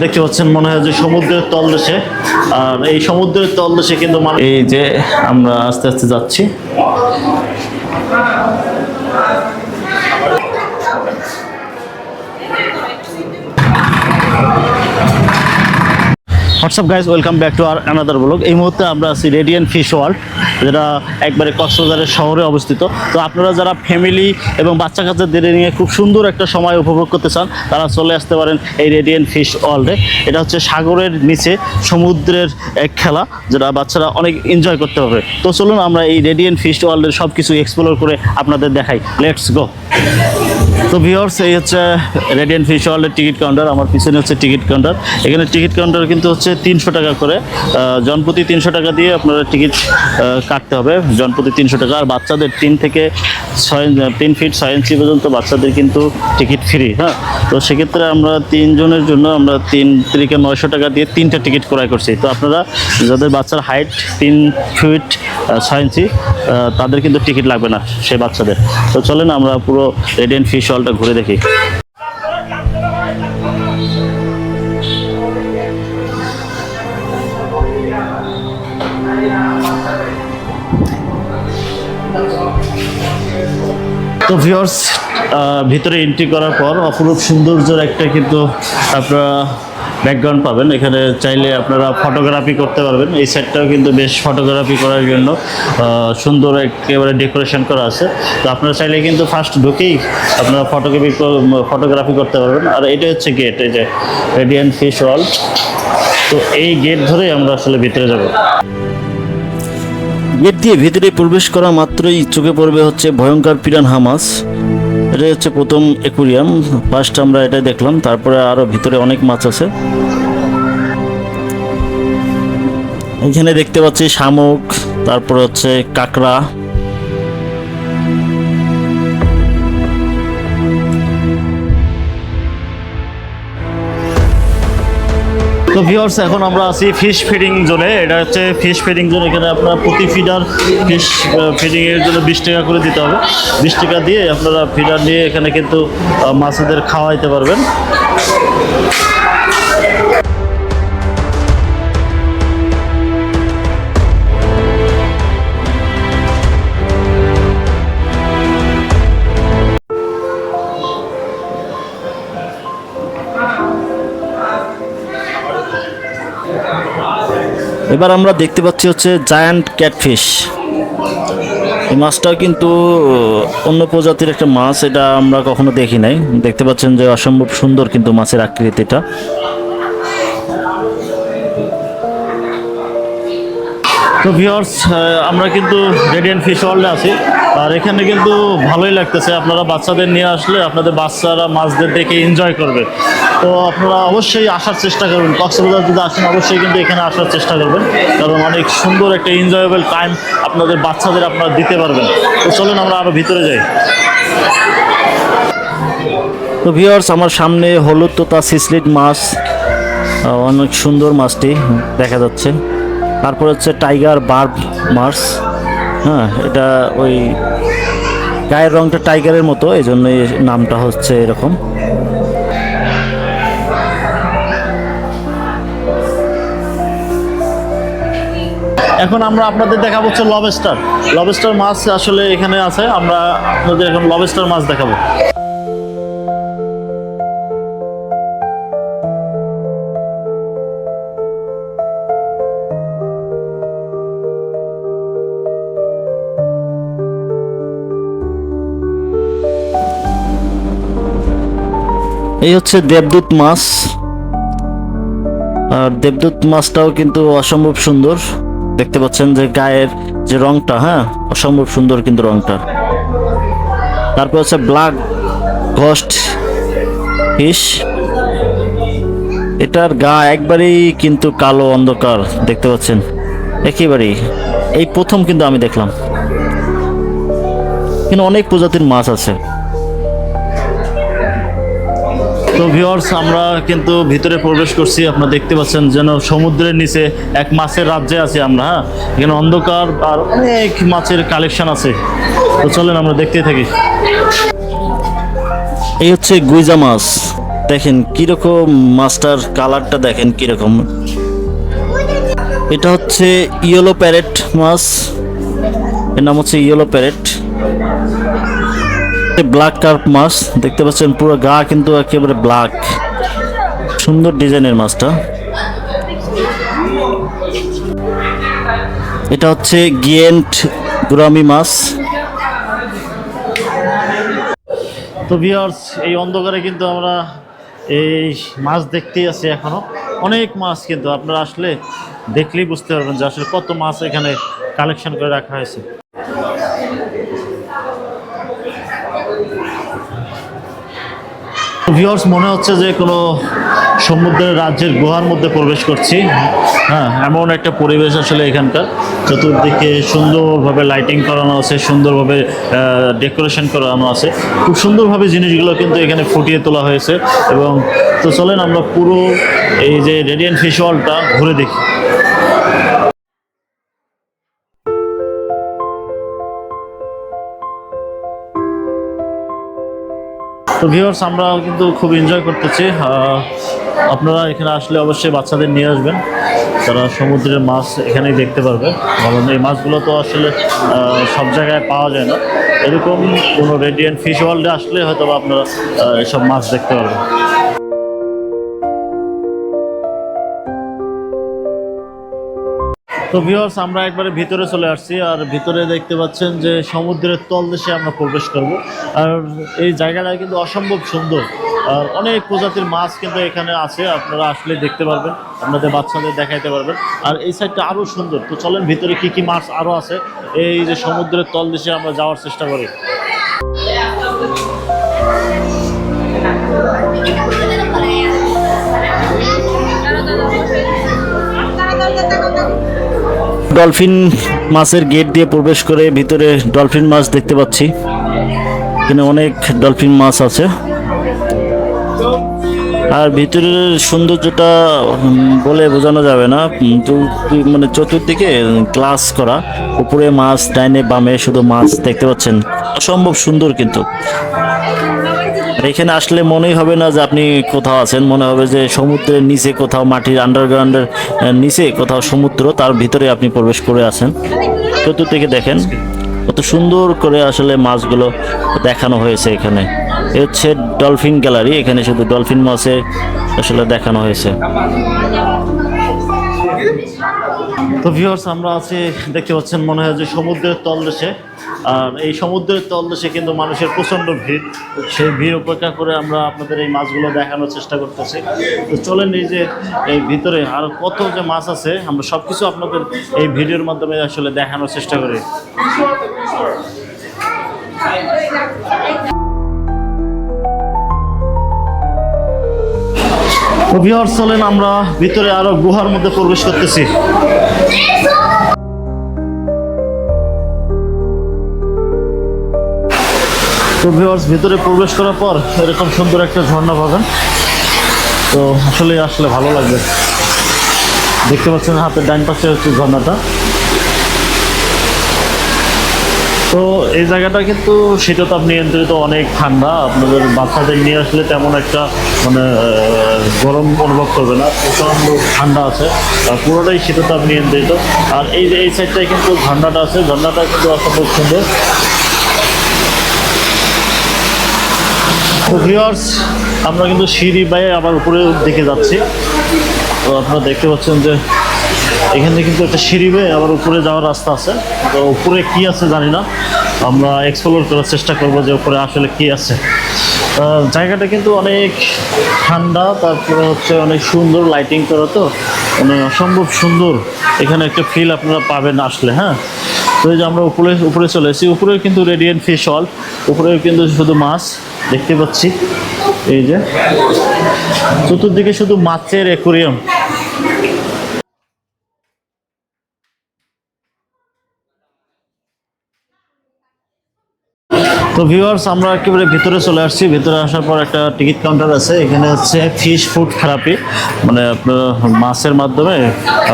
দেখতে পাচ্ছেন মনে হয় যে সমুদ্রের তলদেশে। আর এই সমুদ্রের তলদেশে কিন্তু এই যে আমরা আস্তে আস্তে যাচ্ছি। What's up guys welcome back to our another blog এই মুহূর্তে আমরা আছি রেডিয়েন্ট ফিশ ওয়ার্ল্ড যেটা একবারে কক্সবাজারের শহরে অবস্থিত। তো আপনারা যারা ফ্যামিলি এবং বাচ্চা কাচ্চাদের নিয়ে খুব সুন্দর একটা সময় উপভোগ করতে চান, তারা চলে আসতে পারেন এই রেডিয়েন্ট ফিশ ওয়ার্ল্ডে এটা হচ্ছে সাগরের নিচে সমুদ্রের এক খেলা, যেটা বাচ্চারা অনেক এনজয় করতে পারবে। তো চলুন আমরা এই রেডিয়েন্ট ফিশ ওয়ার্ল্ডের সব কিছু এক্সপ্লোর করে আপনাদের দেখাই। লেটস গো তো ভিওর্স এই হচ্ছে রেডিয়ান ফিশ ওয়ার্ল্ডের টিকিট কাউন্টার আমার পিছনে হচ্ছে টিকিট কাউন্টার এখানে টিকিট কাউন্টার কিন্তু হচ্ছে তিনশো টাকা করে। জনপ্রতি তিনশো টাকা দিয়ে আপনারা টিকিট কাটতে হবে। জনপ্রতি তিনশো টাকা। আর বাচ্চাদের তিন থেকে ছয় তিন ফিট ছয় ইঞ্চি পর্যন্ত বাচ্চাদের কিন্তু টিকিট ফ্রি হ্যাঁ? তো সেক্ষেত্রে আমরা তিনজনের জন্য আমরা তিন থেকে নয়শো টাকা দিয়ে তিনটা টিকিট ক্রয় করছি। তো আপনারা যাদের বাচ্চার হাইট তিন ফিট ছয় ইঞ্চি তাদের কিন্তু টিকিট লাগবে না সেই বাচ্চাদের। তো চলেন আমরা পুরো রেডিয়েন্ট ফিশ হলটা ঘুরে দেখি। তো ভিউয়ার্স ভিতরে এন্ট্রি করার পর অপরূপ সৌন্দর্যের একটা কিন্তু আপনারা ব্যাকগ্রাউন্ড পাবেন। এখানে চাইলে আপনারা ফটোগ্রাফি করতে পারবেন। এই সাইডটাও কিন্তু বেশ ফটোগ্রাফি করার জন্য সুন্দর একেবারে ডেকোরেশন করা আছে। তো আপনারা চাইলে কিন্তু ফার্স্ট ঢুকেই আপনারা ফটোগ্রাফি ফটোগ্রাফি করতে পারবেন। আর এটা হচ্ছে গেট এই যে রেডিয়ান ফিশ ওয়ার্ল্ড তো এই গেট ধরেই আমরা আসলে ভিতরে যাব। গেট দিয়ে ভিতরে প্রবেশ করা মাত্রই চোখে পড়বে হচ্ছে ভয়ঙ্কর পিরান হামাস। এটা হচ্ছে প্রথম অ্যাকুরিয়াম ফার্স্ট আমরা এটা দেখলাম, তারপরে আরও ভিতরে অনেক মাছ আছে। এখানে দেখতে পাচ্ছি শামুক, তারপরে হচ্ছে কাঁকড়া। তো ভিউয়ার্স এখন আমরা আছি ফিশ ফিডিং জোনে এটা হচ্ছে ফিশ ফিডিং জোন এখানে আপনার প্রতি ফিডার ফিশ ফিডিং এর জন্য বিশ টাকা করে দিতে হবে। বিশ টাকা দিয়ে আপনারা ফিডার নিয়ে এখানে কিন্তু মাছেদের খাওয়াইতে পারবেন। এবার আমরা দেখতে পাচ্ছি হচ্ছে জায়ান্ট ক্যাটফিশ এই মাছটাও কিন্তু অন্য প্রজাতির একটা মাছ, এটা আমরা কখনো দেখি নাই। দেখতে পাচ্ছেন যে অসম্ভব সুন্দর কিন্তু মাছের আকৃতিটা। তো ভিওর্স আমরা কিন্তু রেডিয়ান ফিশ ওয়ার্ল্ডে আছি। আর এখানে কিন্তু ভালোই লাগতেছে। আপনারা বাচ্চাদের নিয়ে আসলে আপনাদের বাচ্চারা, মাছদের দেখে এনজয় করবে। তো আপনারা অবশ্যই আসার চেষ্টা করবেন। কক্সবাজার যদি আসেন, অবশ্যই কিন্তু এখানে আসার চেষ্টা করবেন। কারণ অনেক সুন্দর একটা এনজয়েবল টাইম আপনাদের বাচ্চাদের আপনারা দিতে পারবেন। তো চলুন আমরা আরও ভিতরে যাই। তো ভিওর্স আমার সামনে হলুদ তোতা সিসলিড মাছ অনেক সুন্দর মাছটি দেখা যাচ্ছে। তারপর হচ্ছে টাইগার বার্ব মাছ। হ্যাঁ এটা ওই গায়ের রংটা টাইগারের মতো এই জন্যই নামটা হচ্ছে এরকম। এখন আমরা আপনাদের দেখাবো হচ্ছে লবস্টার লবস্টার মাছ আসলে এখানে আছে, আমরা আপনাদের এখন লবস্টার মাছ দেখাবো। এই হচ্ছে দেবদূত মাছ। আর দেবদূত মাছটাও কিন্তু অসম্ভব সুন্দর। দেখতে পাচ্ছেন যে গায়ের যে রংটা হ্যাঁ? অসম্ভব সুন্দর কিন্তু রংটা। তারপর হচ্ছে ব্ল্যাক ঘস্ট ফিশ। এটার গা একবারেই কিন্তু কালো অন্ধকার, দেখতে পাচ্ছেন? একেবারেই। এই প্রথম কিন্তু আমি দেখলাম। কিন্তু অনেক প্রজাতির মাছ আছে। তো ভিউয়ার্স আমরা কিন্তু ভিতরে প্রবেশ করছি। আপনারা দেখতে পাচ্ছেন যেন সমুদ্রের নিচে এক মাছের রাজ্যে আছি আমরা হ্যাঁ? এখানে অন্ধকার আর অনেক মাছের কালেকশন আছে। তো চলেন আমরা দেখতে থাকি। এই হচ্ছে গুইজা মাছ। দেখেন কীরকম মাছটার কালারটা দেখেন কীরকম। এটা হচ্ছে ইয়েলো প্যারেট মাছ। এর নাম হচ্ছে ইয়েলো প্যারেট। ব্ল্যাক কার্প মাছ, দেখতে পাচ্ছেন পুরো গা কিন্তু একেবারে ব্ল্যাক সুন্দর ডিজাইনের মাছটা। এটা হচ্ছে গিয়েন্ট গুরামি মাছ। তো ভিউয়ার্স এই অন্ধকারে কিন্তু আমরা এই মাছ দেখতেই আছি এখনও। অনেক মাছ কিন্তু আপনারা আসলে দেখলেই বুঝতে পারবেন যে আসলে কত মাছ এখানে কালেকশন করে রাখা হয়েছে। ভিউয়ার্স মনে হচ্ছে যে কোনো সমুদ্রের রাজ্যের গুহার মধ্যে প্রবেশ করছি। হ্যাঁ এমন একটা পরিবেশ আসলে এখানকার। চতুর্দিকে সুন্দরভাবে লাইটিং করানো আছে, সুন্দরভাবে ডেকোরেশন করানো আছে। খুব সুন্দরভাবে জিনিসগুলো কিন্তু এখানে ফুটিয়ে তোলা হয়েছে। এবং তো চলেন আমরা পুরো এই যে রেডিয়েন্ট ফিশ ওয়ালটা ঘুরে দেখি। তো ভিউয়ার্স আমরা কিন্তু খুব এনজয় করতেছি। আপনারা এখানে আসলে অবশ্যই বাচ্চাদের নিয়ে আসবেন। তারা সমুদ্রের মাছ এখানেই দেখতে পারবে। কারণ এই মাছগুলো তো আসলে সব জায়গায় পাওয়া যায় না। এরকম কোনো রেডিয়েন্ট ফিশ ওয়ার্ল্ডে আসলে হয়তো আপনারা এসব মাছ দেখতে পারবেন। তো ভিউয়ার্স আমরা একবারে ভিতরে চলে আসছি, আর ভিতরে দেখতে পাচ্ছেন যে সমুদ্রের তলদেশে আমরা প্রবেশ করব। আর এই জায়গাটা কিন্তু অসম্ভব সুন্দর। আর অনেক প্রজাতির মাছ কিন্তু এখানে আছে, আপনারা আসলে দেখতে পারবেন, আপনাদের বাচ্চাদের দেখাইতে পারবেন। আর এই সাইডটা আরও সুন্দর। তো চলেন, ভিতরে কি কি মাছ আরও আছে? এই যে সমুদ্রের তলদেশে আমরা যাওয়ার চেষ্টা করি। ডলফিন মাছের গেট দিয়ে প্রবেশ করে ভিতরে ডলফিন মাছ দেখতে পাচ্ছি। এখানে অনেক ডলফিন মাছ আছে। আর ভিতরের সৌন্দর্যটা বলে বোঝানো যাবে না। মানে চতুর্দিকে গ্লাস করা। উপরে মাছ, ডাইনে বামে শুধু মাছ দেখতে পাচ্ছেন। অসম্ভব সুন্দর কিন্তু। এখানে আসলে মনেই হবে না যে আপনি কোথাও আছেন, মনে হবে যে সমুদ্রের নিচে কোথাও মাটির আন্ডারগ্রাউন্ডের নিচে কোথাও সমুদ্র, তার ভিতরে আপনি প্রবেশ করে আছেন। চতুর্দিকে দেখেন কত সুন্দর করে আসলে মাছগুলো দেখানো হয়েছে এখানে। এ হচ্ছে ডলফিন গ্যালারি এখানে শুধু ডলফিন মাছে আসলে দেখানো হয়েছে। তো ভিউয়ার্স আমরা আছি, দেখতে পাচ্ছেন, মনে হয় যে সমুদ্রের তলদেশে। আর এই সমুদ্রের তলদেশে কিন্তু মানুষের প্রচণ্ড ভিড়। সেই ভিড় উপেক্ষা করে আমরা আপনাদের এই মাছগুলো দেখানোর চেষ্টা করতেছি। তো চলেন এই যে, এই ভিতরে আর কত যে মাছ আছে, আমরা সব কিছু আপনাদের এই ভিডিওর মাধ্যমে আসলে দেখানোর চেষ্টা করি। আমরা ভিতরে আরও গুহার মধ্যে প্রবেশ করতেছি। তো ভিউয়ার্স ভিতরে প্রবেশ করার পর এরকম সুন্দর একটা ঝর্ণা পাবেন। তো আসলে আসলে ভালো লাগবে। দেখতে পাচ্ছেন হাতের ডান পাশে হচ্ছে ঝর্ণাটা। তো এই জায়গাটা কিন্তু শীততাপ নিয়ন্ত্রিত, অনেক ঠান্ডা। আপনাদের বাচ্চাদের নিয়ে আসলে তেমন একটা মানে গরম অনুভব করবে না। প্রচণ্ড ঠান্ডা আছে পুরোটাই শীততাপ নিয়ন্ত্রিত। আর এই যে, এই সাইডটায় কিন্তু ঝর্ণাটা আছে। ঝর্ণাটা কিন্তু অসম্ভব সুন্দর। তো ভিউয়ার্স আমরা কিন্তু সিঁড়ি বাইয়ে আবার উপরের দিকে যাচ্ছি। তো আপনারা দেখতে পাচ্ছেন যে এখানে কিন্তু একটা সিঁড়ি বেয়ে আবার উপরে যাওয়ার রাস্তা আছে। তো উপরে কি আছে জানি না। আমরা এক্সপ্লোর করার চেষ্টা করব যে উপরে আসলে কি আছে। জায়গাটা কিন্তু অনেক ঠান্ডা, তারপরে হচ্ছে অনেক সুন্দর লাইটিং করা তো। মানে অসম্ভব সুন্দর। এখানে একটা ফিল আপনারা পাবেন আসলে হ্যাঁ? তো এই যে আমরা উপরে উপরে চলে এসেছি। উপরেও কিন্তু রেডিয়েন্ট ফিশ হল উপরেও কিন্তু শুধু মাছ দেখতে পাচ্ছি। এই যে, চতুর্দিকে শুধু মাছের অ্যাকোরিয়াম তো ভিউয়ার্স আমরা একেবারে ভিতরে চলে আসছি। ভিতরে আসার পর একটা টিকিট কাউন্টার আছে। এখানে হচ্ছে ফিশ ফুড থেরাপি মানে আপনার মাছের মাধ্যমে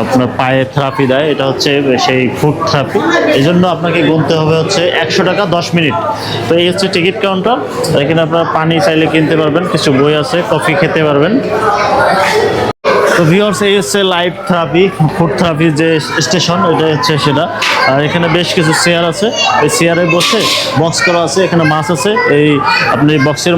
আপনার পায়ে থেরাপি দেয়। এটা হচ্ছে সেই ফুড থেরাপি এই জন্য আপনাকে গুনতে হবে হচ্ছে একশো টাকা দশ মিনিট। তো এই হচ্ছে টিকিট কাউন্টার। এখানে আপনার পানি চাইলে কিনতে পারবেন। কিছু বই আছে, কফি খেতে পারবেন। তো ভিউয়ার্স এই হচ্ছে লাইভ থেরাপি ফুড থেরাপি যে স্টেশন ওইটা হচ্ছে সেটা। আর এখানে বেশ কিছু চেয়ার আছে। এই চেয়ারে বসে বক্স করা আছে, এখানে মাছ আছে। এই আপনি বক্সের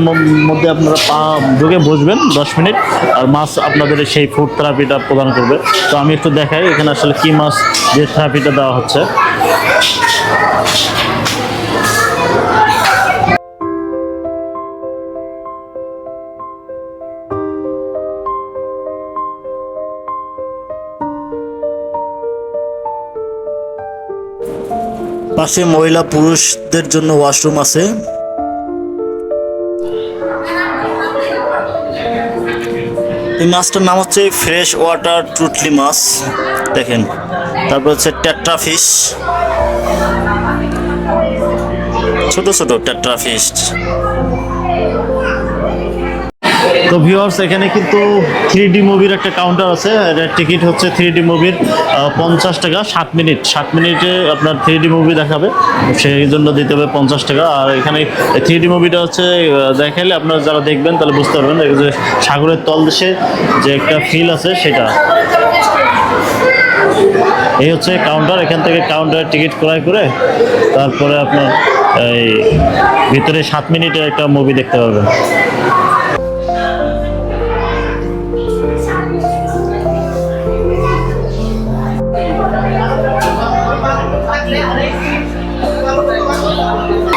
মধ্যে আপনারা পা ঢুকে বসবেন দশ মিনিট, আর মাছ আপনাদের সেই ফুড থেরাপিটা প্রদান করবে। তো আমি একটু দেখাই এখানে আসলে কি মাছ যে থেরাপিটা দেওয়া হচ্ছে। পাশে মহিলা পুরুষদের জন্য ওয়াশরুম আছে। এই মাছটার নাম হচ্ছে ফ্রেশ ওয়াটার টুটলি মাছ। দেখেন, তারপর হচ্ছে ট্যাট্রা ফিশ। ছোট ছোট ট্যাট্রা ফিশ। তো ভিউয়ার্স এখানে কিন্তু থ্রি ডি মুভির একটা কাউন্টার আছে। টিকিট হচ্ছে থ্রি ডি মুভির পঞ্চাশ টাকা সাত মিনিট। সাত মিনিটে আপনার থ্রি ডি মুভি দেখাবে। সেই জন্য দিতে হবে পঞ্চাশ টাকা। আর এখানে থ্রি ডি মুভিটা হচ্ছে আহ, দেখাইলে আপনারা যারা দেখবেন তাহলে বুঝতে পারবেন। যে সাগরের তলদেশে যে একটা ফিল আছে সেটা। এই হচ্ছে কাউন্টার এখান থেকে কাউন্টারে টিকিট ক্রয় করে তারপরে আপনার এই ভিতরে সাত মিনিটের একটা মুভি দেখতে পারবেন।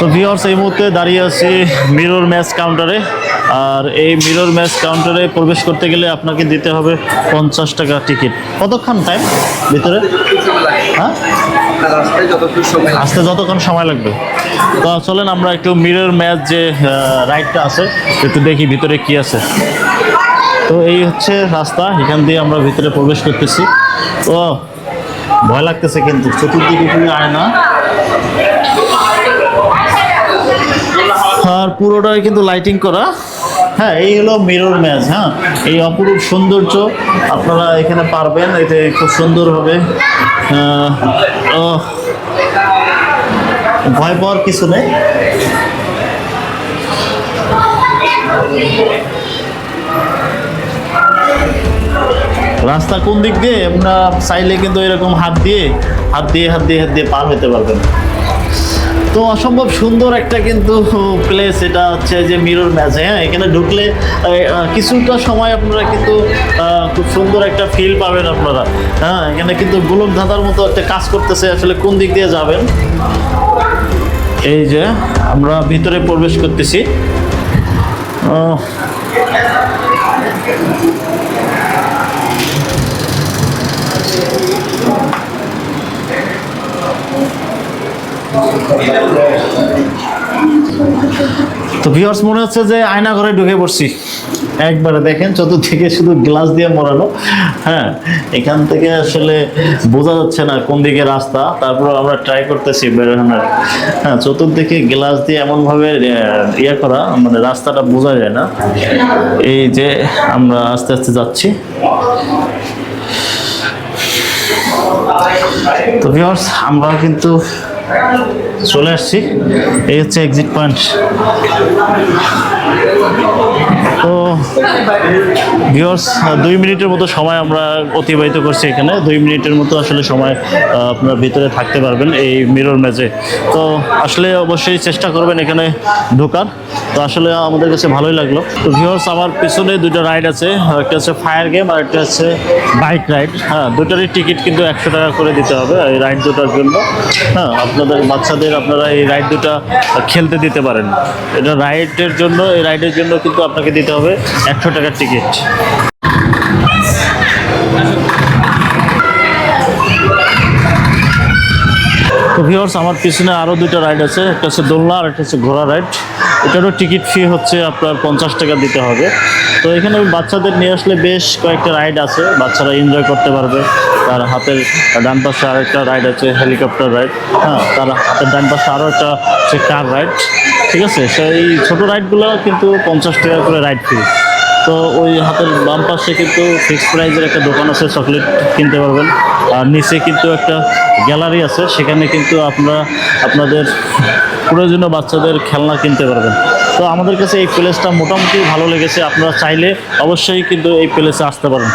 তো ভিওর্স এই মুহূর্তে দাঁড়িয়ে আছি মিরর ম্যাচ কাউন্টারে আর এই মিরর ম্যাচ কাউন্টারে প্রবেশ করতে গেলে আপনাকে দিতে হবে পঞ্চাশ টাকা টিকিট কতক্ষণ টাইম ভিতরে? হ্যাঁ। আসতে যতক্ষণ সময় লাগবে। তো চলেন আমরা একটু মিরর ম্যাচ যে রাইডটা আছে, একটু দেখি ভিতরে কি আছে। তো এই হচ্ছে রাস্তা, এখান দিয়ে আমরা ভিতরে প্রবেশ করতেছি। তো ভয় লাগতেছে কিন্তু, চতুর্দিকে আয়না। আর পুরোটাই কিন্তু লাইটিং করা। হ্যাঁ এই হলো মিরর ম্যাচ হ্যাঁ? এই অপরূপ সৌন্দর্য আপনারা এখানে পারবেন, এতে খুব সুন্দর হবে। ভয় পাওয়ার কিছু নেই। রাস্তা কোন দিক দিয়ে? আপনারা চাইলে কিন্তু এরকম হাত দিয়ে হাত দিয়ে হাত দিয়ে হাত দিয়ে পার হতে পারবেন। তো অসম্ভব সুন্দর একটা কিন্তু প্লেস এটা হচ্ছে যে মিরর ম্যাচ হ্যাঁ? এখানে ঢুকলে কিছুটা সময় আপনারা কিন্তু খুব সুন্দর একটা ফিল পাবেন আপনারা হ্যাঁ? এখানে কিন্তু গোলক ধাঁধার মতো একটা কাজ করতেছে, আসলে কোন দিক দিয়ে যাবেন? এই যে, আমরা ভিতরে প্রবেশ করতেছি। তো ভিউয়ার্স মনে হচ্ছে যে আয়না ঘরে ঢুকে পড়ছি। একবারে দেখেন, চতুর্দিকে শুধু গ্লাস দিয়ে মরানো হ্যাঁ এখান থেকে আসলে বোঝা যাচ্ছে না কোন দিকে রাস্তা। তারপর আমরা ট্রাই করতেছি বেরোনোর হ্যাঁ চতুর্দিকে গ্লাস দিয়ে এমনভাবে ইয়ে করা মানে রাস্তাটা বোঝা যায় না। এই যে আমরা আস্তে আস্তে যাচ্ছি। তো ভিউয়ার্স আমরা কিন্তু চলে আসছি। এই হচ্ছে এক্সিট পয়েন্ট তো ভিউয়ার্স দুই মিনিটের মতো সময় আমরা অতিবাহিত করছি এখানে। দুই মিনিটের মতো আসলে সময় আপনার ভিতরে থাকতে পারবেন এই মিরর ম্যাচে তো, আসলে অবশ্যই চেষ্টা করবেন এখানে ঢোকার। তো, আসলে আমাদের কাছে ভালোই লাগল। তো ভিওর্স আমার পিছনে দুটো রাইড আছে। একটা হচ্ছে ফায়ার গেম আর একটা হচ্ছে বাইক রাইড হ্যাঁ দুটারই টিকিট কিন্তু একশো টাকা করে দিতে হবে, এই রাইড দুটার জন্য। হ্যাঁ আপনাদের বাচ্চাদের আপনারা এই রাইড দুটা খেলতে দিতে পারেন। এটা রাইডের জন্য, এই রাইডের জন্য কিন্তু আপনাকে দিতে হবে একশো টাকার টিকিট তো ভিউয়ার্স আমার পিছনে আরও দুটো রাইড আছে। একটা হচ্ছে দোলনা আর একটা হচ্ছে ঘোড়া রাইড এটারও টিকিট ফি হচ্ছে আপনার পঞ্চাশ টাকা দিতে হবে। তো এখানে বাচ্চাদের নিয়ে আসলে বেশ কয়েকটা রাইড আছে। বাচ্চারা এনজয় করতে পারবে। তার হাতের ডান পাশে আরও একটা রাইড আছে হেলিকপ্টার রাইড হ্যাঁ তার হাতের ডান পাশে আরও একটা হচ্ছে কার রাইড ঠিক আছে? সেই ছোটো রাইডগুলো কিন্তু পঞ্চাশ টাকা করে রাইড ফি তো ওই হাতের বাম পাশে কিন্তু ফিক্সড প্রাইজের একটা দোকান আছে চকলেট কিনতে পারবেন। আর নিচে কিন্তু একটা গ্যালারি আছে, সেখানে কিন্তু আপনারা আপনাদের প্রয়োজনীয় বাচ্চাদের খেলনা কিনতে পারবেন। তো আমাদের কাছে এই প্লেসটা মোটামুটি ভালো লেগেছে, আপনারা চাইলে অবশ্যই কিন্তু এই প্লেসে আসতে পারেন।